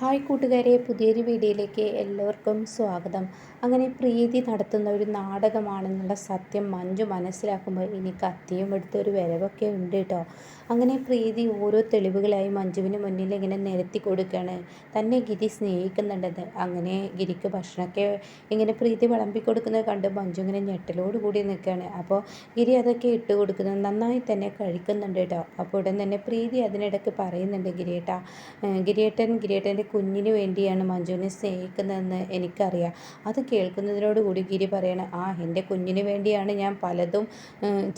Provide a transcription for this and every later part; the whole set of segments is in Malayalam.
ഹായ് കൂട്ടുകാരെ പുതിയൊരു വീഡിയോയിലേക്ക് എല്ലാവർക്കും സ്വാഗതം. അങ്ങനെ പ്രീതി നടത്തുന്ന ഒരു നാടകമാണെന്നുള്ള സത്യം മഞ്ജു മനസ്സിലാക്കുമ്പോൾ ഇനി കത്തിയും എടുത്തൊരു വരവൊക്കെ ഉണ്ട് കേട്ടോ. അങ്ങനെ പ്രീതി ഓരോ തെളിവുകളായി മഞ്ജുവിന് മുന്നിൽ ഇങ്ങനെ നിരത്തി കൊടുക്കുകയാണ്. തന്നെ ഗിരി സ്നേഹിക്കുന്നുണ്ടത്. അങ്ങനെ ഗിരിക്ക് ഭക്ഷണമൊക്കെ ഇങ്ങനെ പ്രീതി വിളമ്പി കൊടുക്കുന്നത് കണ്ട് മഞ്ജു ഇങ്ങനെ ഞെട്ടലോട് കൂടി നിൽക്കുകയാണ്. അപ്പോൾ ഗിരി അതൊക്കെ ഇട്ട് കൊടുക്കുന്നത് നന്നായി തന്നെ കഴിക്കുന്നുണ്ട് കേട്ടോ. അപ്പോൾ ഉടൻ തന്നെ പ്രീതി അതിനിടയ്ക്ക് പറയുന്നുണ്ട് ഗിരിയേട്ട ഗിരിയേട്ടൻ ഗിരിയേട്ടന്റെ കുഞ്ഞിന് വേണ്ടിയാണ് മഞ്ജുവിനെ സ്നേഹിക്കുന്നതെന്ന് എനിക്കറിയാം. അത് കേൾക്കുന്നതിനോടുകൂടി ഗിരി പറയണം ആ എന്റെ കുഞ്ഞിന് വേണ്ടിയാണ് ഞാൻ പലതും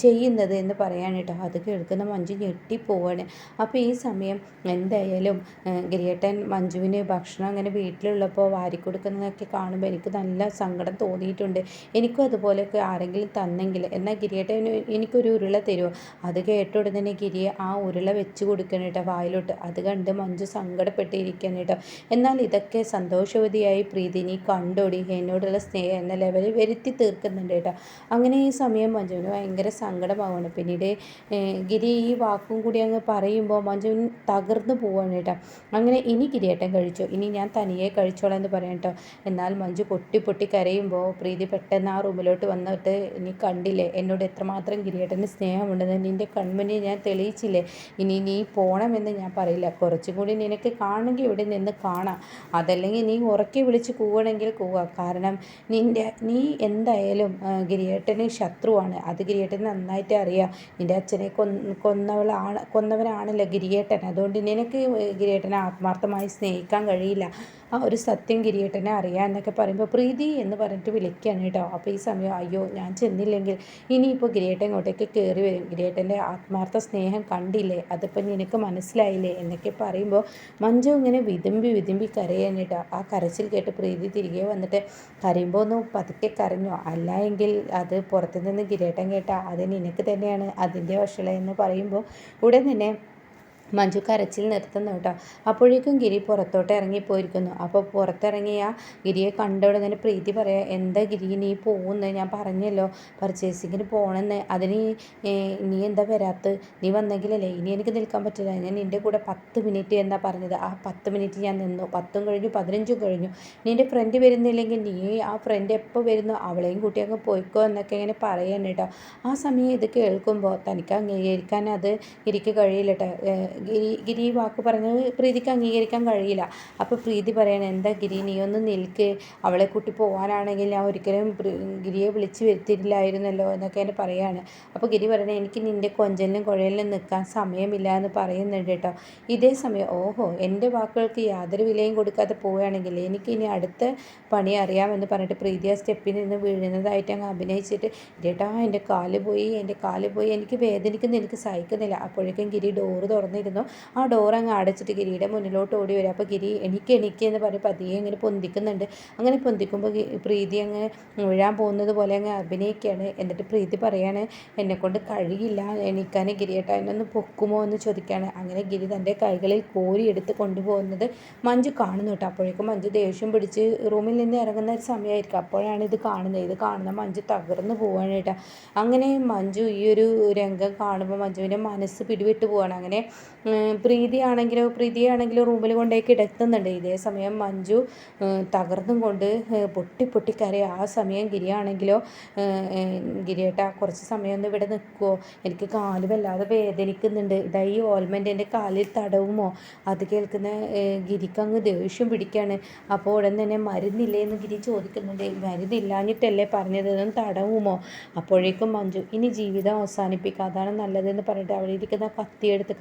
ചെയ്യുന്നത് എന്ന് പറയാൻ കേട്ടോ. അത് കേൾക്കുന്ന മഞ്ജു ഞെട്ടിപ്പോവാണ്. അപ്പോൾ ഈ സമയം എന്തായാലും ഗിരിയേട്ടൻ മഞ്ജുവിന് ഭക്ഷണം അങ്ങനെ വീട്ടിലുള്ളപ്പോൾ വാരിക്കൊടുക്കുന്നതൊക്കെ കാണുമ്പോൾ എനിക്ക് നല്ല സങ്കടം തോന്നിയിട്ടുണ്ട്. എനിക്കും അതുപോലെയൊക്കെ ആരെങ്കിലും തന്നെങ്കിൽ എന്നാൽ ഗിരിയേട്ടൻ എനിക്കൊരു ഉരുള തരുമോ അത് കേട്ട ഉടനെ ഗിരിയെ ആ ഉരുള വെച്ച് കൊടുക്കണം കേട്ടോ വായിലോട്ട്. അത് കണ്ട് മഞ്ജു സങ്കടപ്പെട്ടിരിക്കണം കേട്ടോ. എന്നാൽ ഇതൊക്കെ സന്തോഷവതിയായി പ്രീതി നീ കണ്ടോടി എന്നോടുള്ള സ്നേഹം എന്ന ലെവലിൽ വരുത്തി തീർക്കുന്നുണ്ട് കേട്ടോ. അങ്ങനെ ഈ സമയം മഞ്ജുവിന് ഭയങ്കര സങ്കടമാവാണ് പിന്നീട് ഗിരി ഈ വാക്കും കൂടി അങ്ങ് പറയുമ്പോൾ മഞ്ജുവിൻ തകർന്നു പോവാണ് കേട്ടോ. അങ്ങനെ ഇനി ഗിരിയേട്ടൻ കഴിച്ചു. ഇനി ഞാൻ തനിയെ കഴിച്ചോളാം എന്ന് പറയാം കേട്ടോ. എന്നാൽ മഞ്ജു പൊട്ടി പൊട്ടി കരയുമ്പോൾ പ്രീതി പെട്ടെന്ന് ആ റൂമിലോട്ട് വന്നിട്ട് നീ കണ്ടില്ലേ? എന്നോട് എത്രമാത്രം ഗിരിയേട്ടന് സ്നേഹമുണ്ടെന്ന്? നിന്റെ കൺമുന്നിൽ ഞാൻ തെളിയിച്ചില്ലേ? ഇനി നീ പോകണമെന്ന് ഞാൻ പറയില്ല. കുറച്ചും കൂടി നിനക്ക് കാണുമെങ്കിൽ ഇവിടെ നിന്ന് കാണാം. അതല്ലെങ്കിൽ നീ ഉറക്കി വിളിച്ച് കൂവണമെങ്കിൽ കൂവാം. കാരണം നിന്റെ നീ എന്തായാലും ഗിരിയേട്ടന് ശത്രുവാണ്. അത് ഗിരിയേട്ടന് നന്നായിട്ട് അറിയാം. നിന്റെ അച്ഛനെ കൊന്ന കൊന്നവളാണ് കൊന്നവനാണല്ലോ ഗിരിയേട്ടൻ. അതുകൊണ്ട് നിനക്ക് ഗിരിയേട്ടനെ ആത്മാർത്ഥമായി സ്നേഹിക്കാൻ കഴിയില്ല. ആ ഒരു സത്യം കിരീട്ടനെ അറിയാം എന്നൊക്കെ പറയുമ്പോൾ പ്രീതി എന്ന് പറഞ്ഞിട്ട് വിളിക്കുകയാണ് കേട്ടോ. അപ്പോൾ ഈ സമയം അയ്യോ ഞാൻ ചെന്നില്ലെങ്കിൽ ഇനിയിപ്പോൾ ഗിരീട്ടൻ ഇങ്ങോട്ടേക്ക് കയറി വരും. ഗിരിയേട്ടന്റെ ആത്മാർത്ഥ സ്നേഹം കണ്ടില്ലേ? അതിപ്പോൾ നിനക്ക് മനസ്സിലായില്ലേ? എന്നൊക്കെ പറയുമ്പോൾ മഞ്ജു ഇങ്ങനെ വിതുമ്പി വിതുമ്പി കരയാൻ കേട്ടോ. ആ കരച്ചിൽ കേട്ട് പ്രീതി തിരികെ വന്നിട്ട് കരയുമ്പോൾ ഒന്ന് പതുക്കെ കരഞ്ഞോ. അല്ല എങ്കിൽ അത് പുറത്തു നിന്ന് ഗിരിയേട്ടൻ കേട്ടാൽ അത് നിനക്ക് തന്നെയാണ് അതിന്റെ വഷള എന്ന് പറയുമ്പോൾ ഉടൻ തന്നെ മഞ്ജു കരച്ചിൽ നിർത്തുന്നു കേട്ടോ. അപ്പോഴേക്കും ഗിരി പുറത്തോട്ട് ഇറങ്ങിപ്പോയിരിക്കുന്നു. അപ്പോൾ പുറത്തിറങ്ങിയ ഗിരിയെ കണ്ടവിടെ തന്നെ പ്രീതി പറയാം എന്താ ഗിരി നീ പോകുന്നത് ഞാൻ പറഞ്ഞല്ലോ പർച്ചേസിങ്ങിന് പോകണമെന്ന് അതിന് നീ എന്താ വരാത്ത നീ വന്നെങ്കിലല്ലേ? ഇനി എനിക്ക് നിൽക്കാൻ പറ്റില്ല. ഞാൻ നിന്റെ കൂടെ പത്ത് മിനിറ്റ് എന്നാ പറഞ്ഞത്. ആ പത്ത് മിനിറ്റ് ഞാൻ നിന്നു. പത്തും കഴിഞ്ഞു പതിനഞ്ചും കഴിഞ്ഞു. നിന്റെ ഫ്രണ്ട് വരുന്നില്ലെങ്കിൽ നീ ആ ഫ്രണ്ട് എപ്പോൾ വരുന്നു? അവളെയും കൂട്ടി അങ്ങ് പോയിക്കോ എന്നൊക്കെ ഇങ്ങനെ പറയണം കേട്ടോ. ആ സമയം ഇത് കേൾക്കുമ്പോൾ തനിക്ക് അംഗീകരിക്കാൻ അത് ഗിരിക്ക് കഴിയില്ല കേട്ടോ. ഗിരി ഗിരി വാക്ക് പറഞ്ഞത് പ്രീതിക്ക് അംഗീകരിക്കാൻ കഴിയില്ല. അപ്പോൾ പ്രീതി പറയണം എന്താ ഗിരി നീ ഒന്ന് നിൽക്ക്. അവളെ കൂട്ടി പോകാനാണെങ്കിൽ ഞാൻ ഒരിക്കലും ഗിരിയെ വിളിച്ച് വരുത്തിയില്ലായിരുന്നല്ലോ എന്നൊക്കെ എന്നെ പറയാണ്. അപ്പോൾ ഗിരി പറയണേ എനിക്ക് നിന്റെ കൊഞ്ചലിനും കുഴലിനും നിൽക്കാൻ സമയമില്ല എന്ന് പറയുന്നുണ്ട് കേട്ടോ. ഇതേ സമയം ഓഹോ എന്റെ വാക്കുകൾക്ക് യാതൊരു വിലയും കൊടുക്കാതെ പോവുകയാണെങ്കിൽ എനിക്ക് ഇനി അടുത്ത പണി അറിയാമെന്ന് പറഞ്ഞിട്ട് പ്രീതി ആ സ്റ്റെപ്പിൽ നിന്ന് വീഴുന്നതായിട്ട് അങ്ങ് അഭിനയിച്ചിട്ട് ചേട്ടാ എന്റെ കാൽ പോയി എന്റെ കാൽ പോയി എനിക്ക് വേദനിക്കുന്ന എനിക്ക് സഹിക്കുന്നില്ല. അപ്പോഴേക്കും ഗിരി ഡോറ് തുറന്നിരുന്നു ഉണ്ടായിരുന്നു ആ ഡോർ അങ്ങ് അടച്ചിട്ട് ഗിരിയുടെ മുന്നിലോട്ട് ഓടി വരും. അപ്പോൾ ഗിരി എനിക്ക് എനിക്ക് എന്ന് പറഞ്ഞ് പതിയെ ഇങ്ങനെ പൊന്തിക്കുന്നുണ്ട്. അങ്ങനെ പൊന്തിക്കുമ്പോൾ പ്രീതി അങ്ങ് വീഴാൻ പോകുന്നത് പോലെ അങ്ങ് അഭിനയിക്കുകയാണ്. എന്നിട്ട് പ്രീതി പറയാണ് എന്നെക്കൊണ്ട് കഴിയില്ല. എണീക്കാൻ ഗിരിയേട്ട എന്നൊന്ന് പൊക്കുമോ എന്ന് ചോദിക്കുകയാണ്. അങ്ങനെ ഗിരി തന്റെ കൈകളിൽ കോരിയെടുത്ത് കൊണ്ടുപോകുന്നത് മഞ്ജു കാണുന്നു കേട്ടോ. അപ്പോഴേക്കും മഞ്ജു ദേഷ്യം പിടിച്ച് റൂമിൽ നിന്ന് ഇറങ്ങുന്ന ഒരു സമയമായിരിക്കും. അപ്പോഴാണ് ഇത് കാണുന്നത്. ഇത് കാണുന്ന മഞ്ജു തകർന്നു പോവാണ് കേട്ടോ. അങ്ങനെ മഞ്ജു ഈ ഒരു രംഗം കാണുമ്പോൾ മഞ്ജുവിന്റെ മനസ്സ് പിടിവിട്ട് പോവാണ്. അങ്ങനെ പ്രീതിയാണെങ്കിലോ പ്രീതിയാണെങ്കിലോ റൂമിൽ കൊണ്ടേ കിടത്തുന്നുണ്ട് ഇതേ സമയം മഞ്ജു തകർന്നും കൊണ്ട് പൊട്ടി പൊട്ടി ആ സമയം ഗിരിയാണെങ്കിലോ ഗിരിയേട്ടാ കുറച്ച് സമയം ഒന്ന് ഇവിടെ നിൽക്കുമോ എനിക്ക് കാൽ വല്ലാതെ വേദനിക്കുന്നുണ്ട്. ഇതാ ഈ ഓൽമെന്റ് എന്റെ കാലിൽ തടവുമോ? അത് കേൾക്കുന്ന ഗിരിക്കങ്ങ് ദേഷ്യം പിടിക്കുകയാണ് അപ്പോൾ ഉടൻ തന്നെ മരുന്നില്ലേ എന്ന് ഗിരി ചോദിക്കുന്നുണ്ട്. മരുന്നില്ലാഞ്ഞിട്ടല്ലേ പറഞ്ഞത്? തടവുമോ? അപ്പോഴേക്കും മഞ്ജു ഇനി ജീവിതം അവസാനിപ്പിക്കുക അതാണ് നല്ലതെന്ന് പറഞ്ഞിട്ട് അവിടെ ഇരിക്കുന്ന കത്തിയെടുത്ത്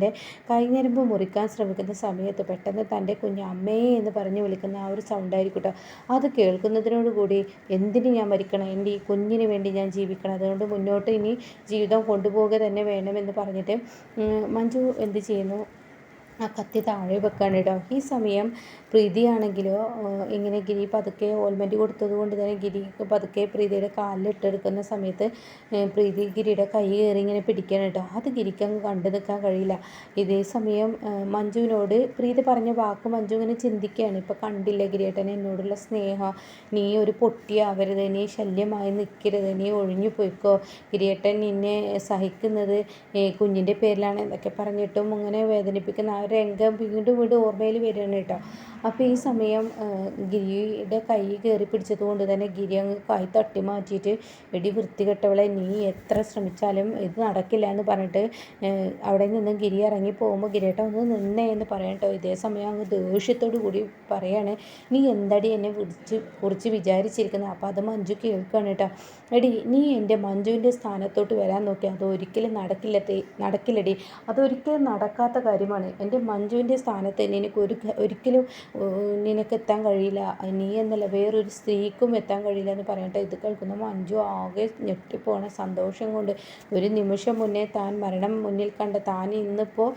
തന്റെ കൈഞ്ഞരമ്പ് മുറിക്കാൻ ശ്രമിക്കുന്ന സമയത്ത് പെട്ടെന്ന് തന്റെ കുഞ്ഞ് അമ്മയെ എന്ന് പറഞ്ഞ് വിളിക്കുന്ന ആ ഒരു സൗണ്ടായിരിക്കും കേട്ടോ അത് കേൾക്കുന്നതിനോടുകൂടി എന്തിന് ഞാൻ മരിക്കണം? എന്റെ ഈ കുഞ്ഞിന് വേണ്ടി ഞാൻ ജീവിക്കണം. അതുകൊണ്ട് മുന്നോട്ട് ഇനി ജീവിതം കൊണ്ടുപോവുക തന്നെ വേണമെന്ന് പറഞ്ഞിട്ട് മഞ്ജു എന്ത് ചെയ്യുന്നു? ആ കത്തി താഴെ വെക്കാണ് കേട്ടോ. ഈ സമയം പ്രീതിയാണെങ്കിലോ ഇങ്ങനെ ഗിരി പതുക്കെ ഓൾമെന്റ് കൊടുത്തത് കൊണ്ട് തന്നെ ഗിരി പതുക്കെ പ്രീതിയുടെ കാലിൽ ഇട്ടെടുക്കുന്ന സമയത്ത് പ്രീതി ഗിരിയുടെ കൈ കയറി ഇങ്ങനെ പിടിക്കണം കേട്ടോ. അത് ഗിരിക്ക് അങ്ങ് കണ്ടു നിൽക്കാൻ കഴിയില്ല. ഇതേ സമയം മഞ്ജുവിനോട് പ്രീതി പറഞ്ഞ വാക്ക് മഞ്ജു ഇങ്ങനെ ചിന്തിക്കുകയാണ്. ഇപ്പോൾ കണ്ടില്ല ഗിരിയേട്ടൻ എന്നോടുള്ള സ്നേഹം. നീ ഒരു പൊട്ടിയാവരുത് നീ ശല്യമായി നിൽക്കരുത് നീ ഒഴിഞ്ഞു പോയിക്കോ. ഗിരിയേട്ടൻ നിന്നെ സഹിക്കുന്നത് കുഞ്ഞിന്റെ പേരിലാണ് എന്നൊക്കെ പറഞ്ഞിട്ടും അങ്ങനെ വേദനിപ്പിക്കുന്ന ആ രംഗം വീണ്ടും വീണ്ടും ഓർമ്മയിൽ വരികയാണ് കേട്ടോ. അപ്പോൾ ഈ സമയം ഗിരിയുടെ കൈ കയറി പിടിച്ചത് കൊണ്ട് തന്നെ ഗിരി അങ്ങ് കൈ തട്ടി മാറ്റിയിട്ട് എടി വൃത്തികെട്ടവളെ നീ എത്ര ശ്രമിച്ചാലും ഇത് നടക്കില്ല എന്ന് പറഞ്ഞിട്ട് അവിടെ നിന്ന് ഗിരി ഇറങ്ങി പോകുമ്പോൾ ഗിരിയേട്ട ഒന്ന് നിന്നേ എന്ന് പറയട്ടോ ഇതേ സമയം അങ്ങ് ദേഷ്യത്തോടു കൂടി പറയാണ് നീ എന്തടി എന്നെ വിളിച്ച് കുറിച്ച് വിചാരിച്ചിരിക്കുന്നത് അപ്പോൾ അത് മഞ്ജു കേൾക്കുകയാണ് കേട്ടോ. എടി നീ എന്റെ മഞ്ജുവിന്റെ സ്ഥാനത്തോട്ട് വരാൻ നോക്കി അത് ഒരിക്കലും നടക്കില്ല നടക്കില്ലടി. അതൊരിക്കലും നടക്കാത്ത കാര്യമാണ്. എന്റെ മഞ്ജുവിന്റെ സ്ഥാനത്ത് നിനക്ക് ഒരു ഒരിക്കലും നിനക്ക് എത്താൻ കഴിയില്ല. നീ എന്നല്ല വേറൊരു സ്ത്രീക്കും എത്താൻ കഴിയില്ല എന്ന് പറയട്ടെ. ഇത് കേൾക്കുന്ന മഞ്ജു ആകെ ഞെട്ടിപ്പോണ. സന്തോഷം കൊണ്ട് ഒരു നിമിഷം മുന്നേ താൻ മരണം മുന്നിൽ കണ്ട താൻ ഇന്നിപ്പോൾ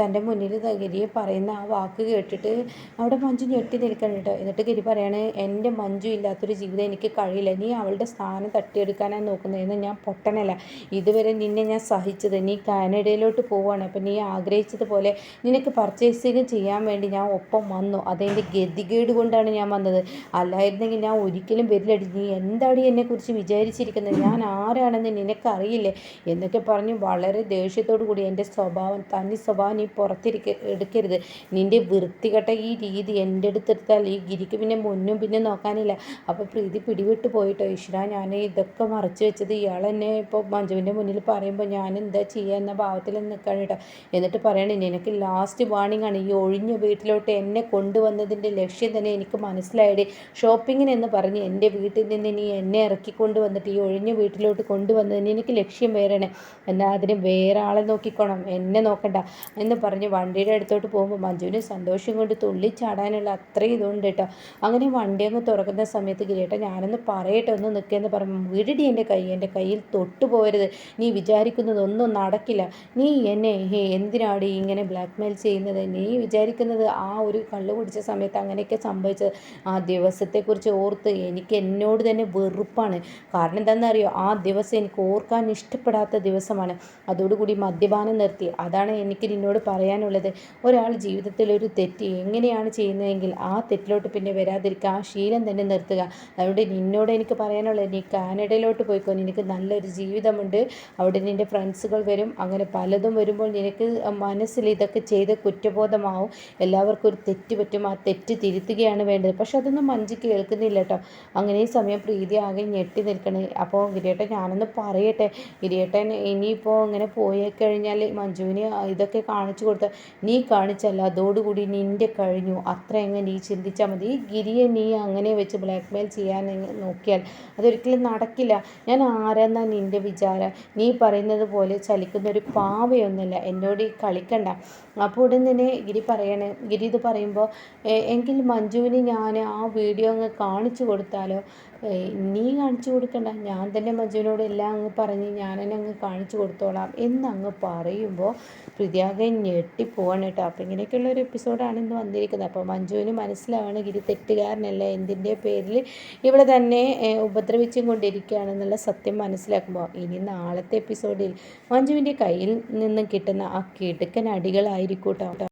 തന്റെ മുന്നിൽ ഗിരിയെ പറയുന്ന ആ വാക്ക് കേട്ടിട്ട് അവിടെ മഞ്ജു ഞെട്ടി നിൽക്കണം കേട്ടോ. എന്നിട്ട് ഗിരി പറയാണ് എന്റെ മഞ്ജു ഇല്ലാത്തൊരു ജീവിതം എനിക്ക് കഴിയില്ല. നീ അവളുടെ സ്ഥാനം തട്ടിയെടുക്കാനാണ് നോക്കുന്നതെന്ന് ഞാൻ പൊട്ടനല്ല. ഇതുവരെ നിന്നെ ഞാൻ സഹിച്ചത്. നീ കാനഡയിലോട്ട് പോവുകയാണ് അപ്പം നീ ആഗ്രഹിച്ചതുപോലെ നിനക്ക് പർച്ചേസിങ് ചെയ്യാൻ വേണ്ടി ഞാൻ ഒപ്പം വന്നു. അതെന്റെ ഗതികേട് കൊണ്ടാണ് ഞാൻ വന്നത്. അല്ലായിരുന്നെങ്കിൽ ഞാൻ ഒരിക്കലും വരില്ലടി നീ എന്താണ് എന്നെക്കുറിച്ച് വിചാരിച്ചിരിക്കുന്നത്? ഞാൻ ആരാണെന്ന് നിനക്കറിയില്ലേ? എന്നൊക്കെ പറഞ്ഞ് വളരെ ദേഷ്യത്തോടു കൂടി എന്റെ സ്വഭാവം തനി സ്വഭാവം നീ പുറത്തിരിക്ക എടുക്കരുത്. നിന്റെ വൃത്തികെട്ട ഈ രീതി എന്റെ അടുത്തെടുത്താൽ ഈ ഗിരിക്ക് പിന്നെ മുന്നും പിന്നെ നോക്കാനില്ല. അപ്പോൾ പ്രീതി പിടിവിട്ട് പോയിട്ടോ. ഈശ്വര ഞാൻ ഇതൊക്കെ മറച്ചു വെച്ചത്. ഇയാൾ എന്നെ ഇപ്പോൾ മഞ്ജുവിന്റെ മുന്നിൽ പറയുമ്പോൾ ഞാൻ എന്താ ചെയ്യുക എന്ന ഭാവത്തിൽ നിൽക്കാൻ കേട്ടോ എന്നിട്ട് പറയണേ നിനക്ക് ലാസ്റ്റ് വാണിംഗ് ആണ്. ഈ ഒഴിഞ്ഞ വീട്ടിലോട്ട് എന്നെ കൊണ്ടുവന്നതിന്റെ ലക്ഷ്യം തന്നെ എനിക്ക് മനസ്സിലായത് ഷോപ്പിങ്ങിനെന്ന് പറഞ്ഞ് എന്റെ വീട്ടിൽ നിന്ന് നീ എന്നെ ഇറക്കിക്കൊണ്ട് വന്നിട്ട് ഈ ഒഴിഞ്ഞ വീട്ടിലോട്ട് കൊണ്ടുവന്നതിന് എനിക്ക് ലക്ഷ്യം വേറെയാണ്. എന്നാൽ അതിന് വേറെ ആളെ നോക്കിക്കോണം. എന്നെ നോക്കണ്ട എന്ന് പറഞ്ഞ് വണ്ടിയുടെ അടുത്തോട്ട് പോകുമ്പോൾ മഞ്ജുവിന് സന്തോഷം കൊണ്ട് തുള്ളിച്ചാടാനുള്ള അത്രയും ഇതുണ്ട് കേട്ടോ. അങ്ങനെ വണ്ടി അങ്ങ് തുറക്കുന്ന സമയത്ത് കിരീട്ട ഞാനൊന്ന് പറയട്ടെ ഒന്ന് നിൽക്കുകയെന്ന് പറയുമ്പോൾ വിടടി എന്റെ കൈ. എന്റെ കയ്യിൽ തൊട്ടു നീ വിചാരിക്കുന്നതൊന്നും നടക്കില്ല. നീ എന്നെ എന്തിനാടി ഇങ്ങനെ ബ്ലാക്ക് ചെയ്യുന്നത്. നീ വിചാരിക്കുന്നത് ആ ഒരു കള്ളു കുടിച്ച സമയത്ത് അങ്ങനെയൊക്കെ സംഭവിച്ചത്. ആ ദിവസത്തെക്കുറിച്ച് ഓർത്ത് എനിക്ക് എന്നോട് തന്നെ വെറുപ്പാണ്. കാരണം എന്താണെന്നറിയോ? ആ ദിവസം എനിക്ക് ഓർക്കാൻ ഇഷ്ടപ്പെടാത്ത ദിവസമാണ്. അതോടുകൂടി മദ്യപാനം നിർത്തി. അതാണ് എനിക്ക് നിന്നോട് പറയാനുള്ളത്. ഒരാൾ ജീവിതത്തിൽ ഒരു തെറ്റ് എങ്ങനെയാണ് ചെയ്യുന്നതെങ്കിൽ ആ തെറ്റിലോട്ട് പിന്നെ വരാതിരിക്കുക ആ ശീലം തന്നെ നിർത്തുക. അതുകൊണ്ട് നിന്നോട് എനിക്ക് പറയാനുള്ളത് നീ കാനഡയിലോട്ട് പോയിക്കോ. നിനക്ക് നല്ലൊരു ജീവിതമുണ്ട്. അവിടെ നിന്റെ ഫ്രണ്ട്സുകൾ വരും. അങ്ങനെ പലതും വരുമ്പോൾ നിനക്ക് മനസ്സിൽ ഇതൊക്കെ കുറ്റബോധമാവും. എല്ലാവർക്കും ഒരു തെറ്റ് പറ്റും. ആ തെറ്റ് തിരുത്തുകയാണ് വേണ്ടത്. പക്ഷെ അതൊന്നും മഞ്ജു കേൾക്കുന്നില്ല കേട്ടോ. അങ്ങനെ സമയം പ്രീതി ആകെ ഞെട്ടി നിൽക്കണേ. അപ്പോൾ ഗിരിയേട്ടൻ ഞാനൊന്ന് പറയട്ടെ. ഗിരിയേട്ടൻ ഇനിയിപ്പോൾ ഇങ്ങനെ പോയി കഴിഞ്ഞാൽ മഞ്ജുവിന് ഇതൊക്കെ കാണിച്ചു കൊടുത്ത നീ കാണിച്ചല്ല അതോടുകൂടി നിന്റെ കഴിഞ്ഞു. അത്ര എങ്ങനെ നീ ചിന്തിച്ചാൽ മതി. ഈ ഗിരിയെ നീ അങ്ങനെ വെച്ച് ബ്ലാക്ക് മെയിൽ ചെയ്യാൻ നോക്കിയാൽ അതൊരിക്കലും നടക്കില്ല. ഞാൻ ആരെന്നാ നിന്റെ വിചാരം? നീ പറയുന്നത് പോലെ ചലിക്കുന്ന ഒരു പാവയൊന്നുമില്ല. എന്നോട് ഈ കളിക്കണ്ട. അപ്പോൾ ഉടൻ തന്നെ ഗിരി പറയണേ ഗിരി ഇത് പറയുമ്പോൾ എങ്കിൽ മഞ്ജുവിന് ഞാൻ ആ വീഡിയോ അങ്ങ് കാണിച്ചു കൊടുത്താലോ? നീ കാണിച്ചു കൊടുക്കണ്ട. ഞാൻ തന്നെ മഞ്ജുവിനോട് എല്ലാം അങ്ങ് പറഞ്ഞ് ഞാൻ തന്നെ അങ്ങ് കാണിച്ചു കൊടുത്തോളാം എന്നങ്ങ് പറയുമ്പോൾ ഹൃദയാകെ ഞെട്ടിപ്പോവാണ് കേട്ടോ. അപ്പോൾ ഇങ്ങനെയൊക്കെയുള്ള ഒരു എപ്പിസോഡാണ് ഇന്ന് വന്നിരിക്കുന്നത്. അപ്പോൾ മഞ്ജുവിന് മനസ്സിലാവണം ഗിരി തെറ്റുകാരനല്ല എന്തിന്റെ പേരിൽ ഇവിടെ തന്നെ ഉപദ്രവിച്ചും കൊണ്ടിരിക്കുകയാണെന്നുള്ള സത്യം മനസ്സിലാക്കുമ്പോൾ ഇനി നാളത്തെ എപ്പിസോഡിൽ മഞ്ജുവിന്റെ കയ്യിൽ നിന്നും കിട്ടുന്ന ആ കിടുക്കൻ അടികളായിരിക്കും കേട്ടോ.